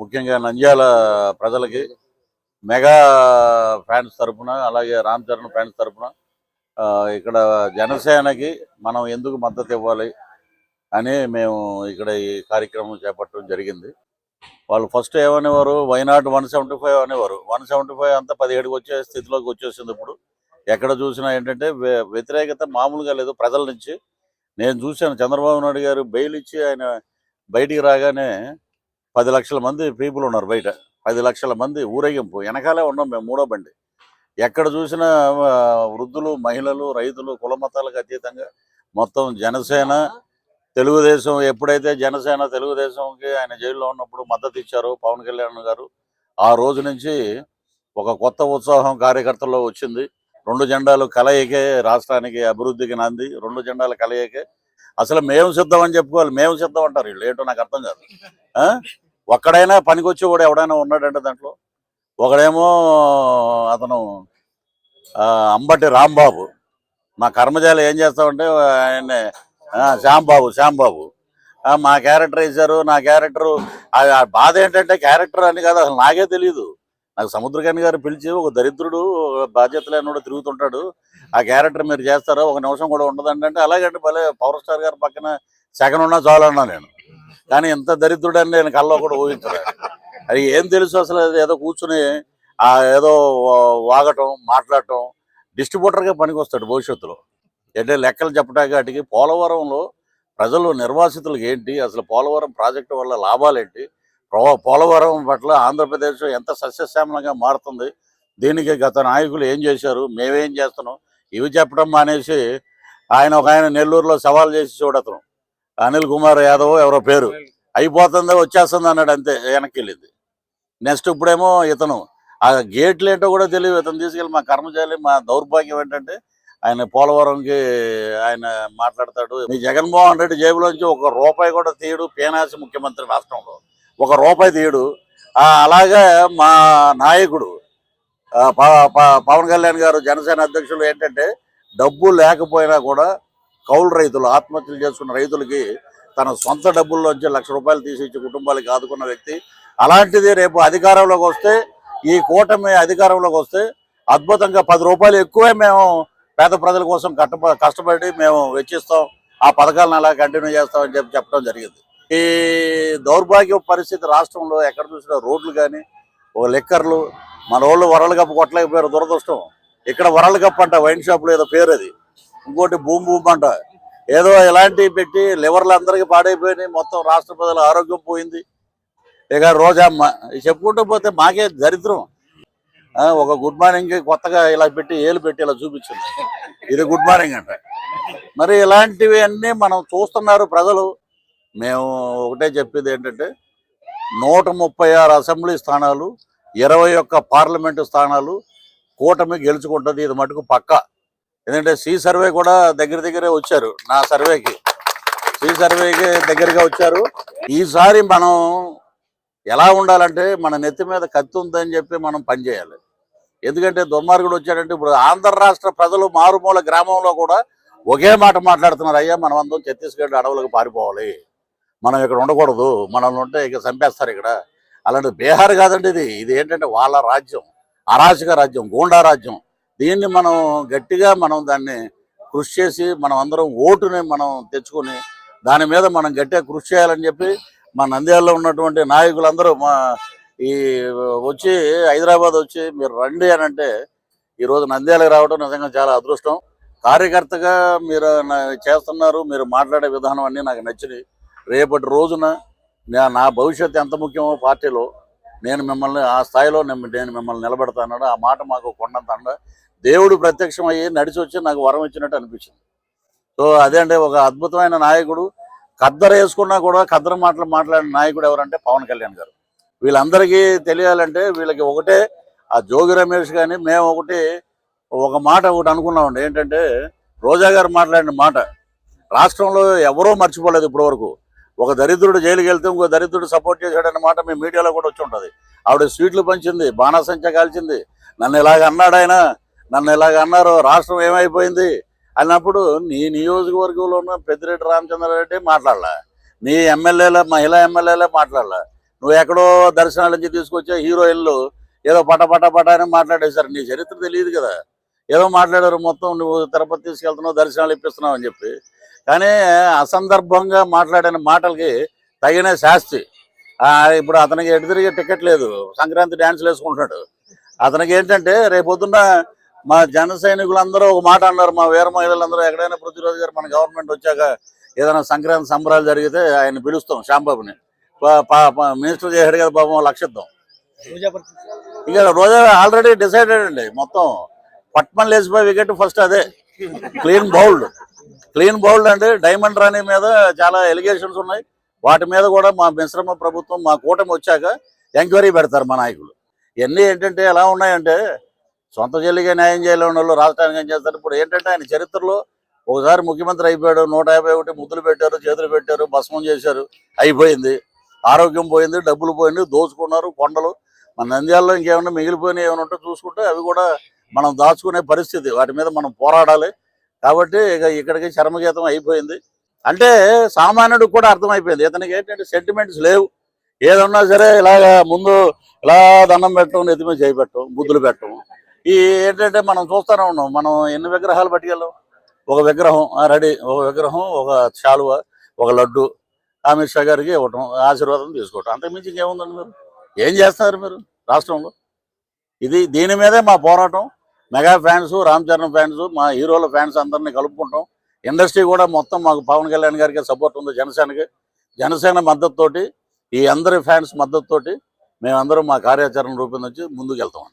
ముఖ్యంగా నంద్యాల ప్రజలకి mega fans తరపున అలాగే రామ్ చరణ్ ఫ్యాన్స్ తరపున ఆ, ఇక్కడ జనసేనకి మనం ఎందుకు మద్దతు ఇవ్వాలి అని మేము ఇక్కడ ఈ కార్యక్రమం చేపట్టడం జరిగింది. వాళ్ళు first ఏమనేవారు? Why not one seventy five అనేవారు. వన్ సెవెంటీ ఫైవ్ అంతా పదిహేడుకి వచ్చే స్థితిలోకి వచ్చేసింది ఇప్పుడు. ఎక్కడ చూసినా ఏంటంటే వ్యతిరేకత మామూలుగా లేదు ప్రజల నుంచి. నేను చూశాను చంద్రబాబు నాయుడు గారు బెయిల్ ఇచ్చి ఆయన బయటికి రాగానే పది లక్షల మంది పీపుల్ ఉన్నారు బయట. పది లక్షల మంది ఊరేగింపు. వెనకాలే ఉన్నాం మేము మూడో బండి. ఎక్కడ చూసినా వృద్ధులు మహిళలు రైతులు కుల మతాలకు అతీతంగా మొత్తం జనసేన తెలుగుదేశం ఎప్పుడైతే జనసేన తెలుగుదేశంకి ఆయన జైల్లో ఉన్నప్పుడు మద్దతు ఇచ్చారు పవన్ కళ్యాణ్ గారు ఆ రోజు నుంచి ఒక కొత్త ఉత్సాహం కార్యకర్తల్లో వచ్చింది. రెండు జెండాలు కలయికే రాష్ట్రానికి అభివృద్ధికి నాంది రెండు జెండాలు కలయికే. అసలు మేము సిద్ధం అని చెప్పుకోవాలి. మేము సిద్ధం అంటారు వీళ్ళు. ఏంటో నాకు అర్థం కాదు. ఆ? ఒక్కడైనా పనికొచ్చి కూడా ఎవడైనా ఉన్నాడంటే దాంట్లో? ఒకడేమో అతను ఆ, అంబటి రాంబాబు. మా కర్మజాలు ఏం చేస్తామంటే ఆయన శ్యాంబాబు శ్యాంబాబు. ఆ, మా క్యారెక్టర్ వేశారు నా క్యారెక్టర్ బాధ ఏంటంటే క్యారెక్టర్ అని కాదు అసలు నాకే తెలియదు నాకు సముద్రకాని గారు పిలిచి ఒక దరిద్రుడు బాధ్యత లేనివాడు తిరుగుతుంటాడు. ఆ క్యారెక్టర్ మీరు చేస్తారో ఒక నిమిషం కూడా ఉండదండి అంటే అలాగంటే భలే పవర్ స్టార్ గారి పక్కన సెకండ్ ఉన్నా చాలన్నా నేను. కానీ ఎంత దరిద్రుడు అని నేను కల్లో కూడా ఊహించలేదు. అది ఏం తెలుసు అసలు? ఏదో కూర్చుని ఆ ఏదో వాగటం మాట్లాడటం డిస్ట్రిబ్యూటర్గా పనికి వస్తాడు భవిష్యత్తులో. అంటే లెక్కలు చెప్పడానికి వాటికి పోలవరంలో ప్రజలు నిర్వాసితులకు ఏంటి? అసలు పోలవరం ప్రాజెక్టు వల్ల లాభాలు ఏంటి పోలవరం పట్ల ఆంధ్రప్రదేశ్ ఎంత సస్యశ్యామలంగా మారుతుంది. దీనికి గత నాయకులు ఏం చేశారు? మేమేం చేస్తున్నాం? ఇవి చెప్పడం మానేసి ఆయన ఒక ఆయన నెల్లూరులో సవాల్ చేసి చూడతను అనిల్ కుమార్ యాదవ్ ఎవరో పేరు. అయిపోతుంది వచ్చేస్తుంది అన్నాడు అంతే వెనక్కి వెళ్ళింది నెక్స్ట్ ఇప్పుడేమో ఇతను. ఆ గేట్లు ఏంటో కూడా తెలియదు. ఇతను తీసుకెళ్ళి మా కర్మచారి మా దౌర్భాగ్యం ఏంటంటే ఆయన పోలవరంకి ఆయన మాట్లాడతాడు. మీ జగన్మోహన్ రెడ్డి జేబులోంచి ఒక రూపాయి కూడా తీయడు. పేనాసి ముఖ్యమంత్రి రాష్ట్రంలో. ఒక రూపాయి తీయడు. అలాగే మా నాయకుడు పవన్ కళ్యాణ్ గారు జనసేన అధ్యక్షులు ఏంటంటే డబ్బు లేకపోయినా కూడా కౌలు రైతులు ఆత్మహత్యలు చేసుకున్న రైతులకి తన సొంత డబ్బుల్లోంచి లక్ష రూపాయలు తీసి ఇచ్చి కుటుంబాలకి ఆదుకున్న వ్యక్తి. అలాంటిది రేపు అధికారంలోకి వస్తే ఈ కూటమి అధికారంలోకి వస్తే అద్భుతంగా పది రూపాయలు ఎక్కువే మేము పేద ప్రజల కోసం కష్టపడి మేము వెచ్చిస్తాం. ఆ పథకాలను అలా కంటిన్యూ చేస్తామని చెప్పి చెప్పడం జరిగింది. ఈ దౌర్భాగ్య పరిస్థితి రాష్ట్రంలో ఎక్కడ చూసినా రోడ్లు కానీ ఒక లిక్కర్లు మన వాళ్ళు వరల్డ్ కప్ కొట్టలేకపోయారు దురదృష్టం. ఇక్కడ వరల్డ్ కప్ అంట వైన్ షాప్లో ఏదో పేరు అది. ఇంకోటి భూమి భూమి అంట. ఏదో ఇలాంటివి పెట్టి లివర్లు అందరికీ పాడైపోయినాయి మొత్తం రాష్ట్ర ప్రజల ఆరోగ్యం పోయింది. ఇక రోజమ్మ ఇది చెప్పుకుంటూ పోతే మాకే దరిద్రం. ఆ, ఒక గుడ్ మార్నింగ్ కొత్తగా ఇలా పెట్టి ఏలు పెట్టి ఇలా చూపించింది. ఇది గుడ్ మార్నింగ్ అంట. మరి ఇలాంటివి అన్నీ మనం చూస్తున్నారు ప్రజలు. మేము ఒకటే చెప్పేది ఏంటంటే నూట ముప్పై ఆరు అసెంబ్లీ స్థానాలు ఇరవై ఒక్క పార్లమెంటు స్థానాలు కూటమి గెలుచుకుంటుంది ఇది మటుకు పక్క. ఎందుకంటే సి సర్వే కూడా దగ్గర దగ్గరే వచ్చారు నా సర్వేకి. సి సర్వేకి దగ్గరగా వచ్చారు. ఈసారి మనం ఎలా ఉండాలంటే మన నెత్తి మీద కత్తి ఉందని చెప్పి మనం పనిచేయాలి ఎందుకంటే దుర్మార్గుడు వచ్చాడంటే ఇప్పుడు ఆంధ్ర రాష్ట్ర ప్రజలు మారుమూల గ్రామంలో కూడా ఒకే మాట మాట్లాడుతున్నారు అయ్యా మనం అందరం ఛత్తీస్గఢ్ అడవులకు పారిపోవాలి. మనం ఇక్కడ ఉండకూడదు. మనల్ని ఉంటే ఇక చంపేస్తారు ఇక్కడ. అలాంటి బీహార్ కాదండి ఇది. ఇది ఏంటంటే వాళ్ళ రాజ్యం. అరాచక రాజ్యం గూండా రాజ్యం. దీన్ని మనం గట్టిగా మనం దాన్ని కృషి చేసి మనం అందరం ఓటుని మనం తెచ్చుకొని దాని మీద మనం గట్టిగా కృషి చేయాలని చెప్పి మా నంద్యాలలో ఉన్నటువంటి నాయకులందరూ మా ఈ వచ్చి హైదరాబాద్ వచ్చి మీరు రండి అని అంటే ఈరోజు నంద్యాలకు రావడం నిజంగా చాలా అదృష్టం. కార్యకర్తగా మీరు చేస్తున్నారు మీరు మాట్లాడే విధానం అన్నీ నాకు నచ్చినాయి. రేపటి రోజున నా- భవిష్యత్తు ఎంత ముఖ్యమో పార్టీలో నేను మిమ్మల్ని ఆ స్థాయిలో నేను నేను మిమ్మల్ని నిలబెడతాను ఆ మాట మాకు కొండంత అండ. దేవుడు ప్రత్యక్షం అయ్యి నడిచి వచ్చి నాకు వరం ఇచ్చినట్టు అనిపించింది. సో అదే అంటే ఒక అద్భుతమైన నాయకుడు. ఖద్దరు వేసుకున్నా కూడా ఖద్దరు మాటలు మాట్లాడిన నాయకుడు ఎవరంటే పవన్ కళ్యాణ్ గారు. వీళ్ళందరికీ తెలియాలంటే వీళ్ళకి ఒకటే ఆ జోగి రమేష్ కానీ మేము ఒకటి ఒక మాట ఒకటి అనుకున్నామండి. ఏంటంటే రోజా గారు మాట్లాడిన మాట రాష్ట్రంలో ఎవరూ మర్చిపోలేదు ఇప్పటి వరకు ఒక దరిద్రుడు జైలుకి వెళ్తే ఇంకో దరిద్రుడు సపోర్ట్ చేశాడన్నమాట మీ మీడియాలో కూడా వచ్చి ఉంటుంది. ఆవిడ స్వీట్లు పంచింది బాణాసంచ కాల్చింది. నన్ను ఇలాగ అన్నాడు ఆయన? నన్ను ఇలాగ అన్నారు? రాష్ట్రం ఏమైపోయింది? అన్నప్పుడు నీ నియోజకవర్గంలో ఉన్న పెద్దిరెడ్డి రామచంద్రారెడ్డి మాట్లాడలే. నీ ఎమ్మెల్యేల మహిళా ఎమ్మెల్యేలే మాట్లాడలే. నువ్వు ఎక్కడో దర్శనాల నుంచి తీసుకొచ్చే హీరోయిన్లు ఏదో పట పట పట అని మాట్లాడేశారు. నీ చరిత్ర తెలియదు కదా. ఏదో మాట్లాడారు మొత్తం నువ్వు తిరుపతి తీసుకెళ్తున్నావు దర్శనాలు ఇప్పిస్తున్నావు అని చెప్పి. కానీ అసందర్భంగా మాట్లాడిన మాటలకి తగిన శాస్తి. ఆ, ఇప్పుడు అతనికి ఎటు తిరిగి టికెట్ లేదు. సంక్రాంతి డ్యాన్స్లు వేసుకుంటున్నాడు. అతనికి ఏంటంటే రేపొద్దున్న మా జన సైనికులందరూ ఒక మాట అన్నారు. మా వీర మహిళలందరూ ఎక్కడైనా పృథ్వీరాజు గారు మన గవర్నమెంట్ వచ్చాక ఏదైనా సంక్రాంతి సంబరాలు జరిగితే ఆయన పిలుస్తాం పా- మినిస్టర్ చేశాడు కదా పాపం లక్షిద్దాం ఇక రోజా ఆల్రెడీ డిసైడెడ్ అండి. మొత్తం పట్మన్ లేచిపోయి వికెట్ ఫస్ట్ అదే. Clean bowled. క్లీన్ బౌల్డ్ అంటే డైమండ్ రాణి మీద చాలా ఎలిగేషన్స్ ఉన్నాయి. వాటి మీద కూడా మా మిశ్రమ ప్రభుత్వం మా కూటమి వచ్చాక ఎంక్వైరీ పెడతారు మా నాయకులు. ఇవన్నీ ఏంటంటే ఎలా ఉన్నాయంటే సొంత చెల్లిగా న్యాయం చేయలేని వాళ్ళు రాష్ట్రానికి ఏం చేస్తారు? ఇప్పుడు ఏంటంటే ఆయన చరిత్రలో ఒకసారి ముఖ్యమంత్రి అయిపోయాడు నూట యాభై ఒకటి ముద్దులు పెట్టారు చేతులు పెట్టారు భస్మం చేశారు అయిపోయింది. ఆరోగ్యం పోయింది డబ్బులు పోయింది దోచుకున్నారు కొండలు. మన నంద్యాలలో ఇంకేమైనా మిగిలిపోయినా ఏమైనా ఉంటే చూసుకుంటే అవి కూడా మనం దాచుకునే పరిస్థితి. వాటి మీద మనం పోరాడాలి. కాబట్టి ఇక ఇక్కడికి చర్మగీతం అయిపోయింది. అంటే సామాన్యుడికి కూడా అర్థమైపోయింది. ఇతనికి ఏంటంటే సెంటిమెంట్స్ లేవు. ఏదన్నా సరే ఇలాగ ముందు ఇలా దండం పెట్టడం నెత్తిమీద చేయబెట్టం బుద్ధులు పెట్టడం. ఈ ఏంటంటే మనం చూస్తూనే ఉన్నాం. మనం ఎన్ని విగ్రహాలు పట్టుకెళ్ళాం? ఒక విగ్రహం రెడీ ఒక విగ్రహం ఒక శాలువ ఒక లడ్డు అమిత్ షా గారికి ఇవ్వటం ఆశీర్వాదం తీసుకోవటం. అంతకుమించి ఇంకేముందండి మీరు? ఏం చేస్తున్నారు మీరు రాష్ట్రంలో? ఇది దీని మీదే మా పోరాటం. Mega fans Ram Charan fans మా హీరోల ఫ్యాన్స్ అందరినీ కలుపుకుంటాం. ఇండస్ట్రీ కూడా మొత్తం మాకు పవన్ కళ్యాణ్ గారికి సపోర్ట్ ఉంది జనసేనకి. జనసేన మద్దతుతోటి ఈ అందరి ఫ్యాన్స్ మద్దతుతోటి మేమందరం మా కార్యాచరణ రూపొందించి ముందుకు వెళ్తాం